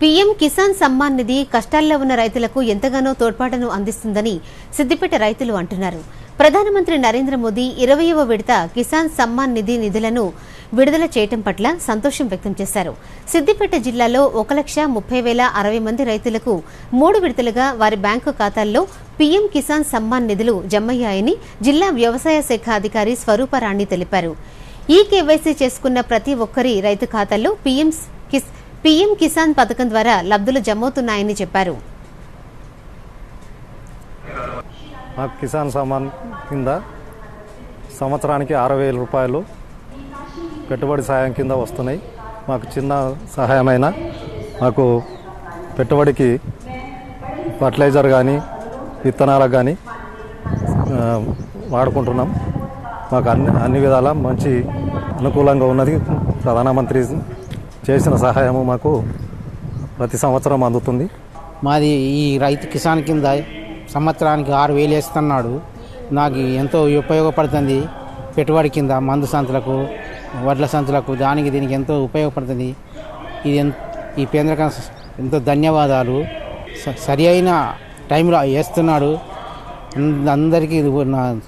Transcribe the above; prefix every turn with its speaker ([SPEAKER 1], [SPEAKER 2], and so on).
[SPEAKER 1] PM Kisan Samman Nidhi కష్టాల్లో ఉన్న రైతులకు ఎంతగానో తోడ్పాటును అందిస్తుందని సిద్దిపేట రైతులు అంటున్నారు. ప్రధానమంత్రి నరేంద్ర మోదీ ఇరవయవ విడత కిసాన్ సమ్మాన్ నిధి నిధులను విడుదల చేయటం పట్ల సంతోషం వ్యక్తం చేశారు. సిద్దిపేట జిల్లాలో ఒక లక్ష ముప్పై వేల అరవై మంది రైతులకు మూడు విడతలుగా వారి బ్యాంకు ఖాతాల్లో పీఎం కిసాన్ సమ్మాన్ నిధులు జమ్మయ్యాయని జిల్లా వ్యవసాయ శాఖ అధికారి స్వరూపరాణి తెలిపారు. ఈ కేవైసీ చేసుకున్న ప్రతి ఒక్కరి రైతు ఖాతాల్లో పీఎం కిస్ పీఎం కిసాన్ పథకం ద్వారా లబ్ధులు జమవుతున్నాయని చెప్పారు.
[SPEAKER 2] మాకు కిసాన్ సమ్మాన్ కింద సంవత్సరానికి ఆరు వేల రూపాయలు పెట్టుబడి సాయం కింద వస్తున్నాయి. మాకు చిన్న సహాయమైన మాకు పెట్టుబడికి ఫర్టిలైజర్ కానీ విత్తనాలకు కానీ వాడుకుంటున్నాం. మాకు అన్ని అన్ని విధాల మంచి అనుకూలంగా ఉన్నది ప్రధానమంత్రి చేసిన సహాయము మాకు ప్రతి సంవత్సరం అందుతుంది.
[SPEAKER 3] మాది ఈ రైతు కిసాన్ కింద సంవత్సరానికి ఆరు వేలు వేస్తున్నాడు. నాకు ఎంతో ఉపయోగపడుతుంది. పెట్టుబడి కింద మందు సంతులకు వడ్ల సంతులకు దానికి దీనికి ఎంతో ఉపయోగపడుతుంది. ఇది ఈ కేంద్రకం ఎంతో ధన్యవాదాలు. స- సరి అయిన టైంలో వేస్తున్నాడు. అందరికీ ఇది నా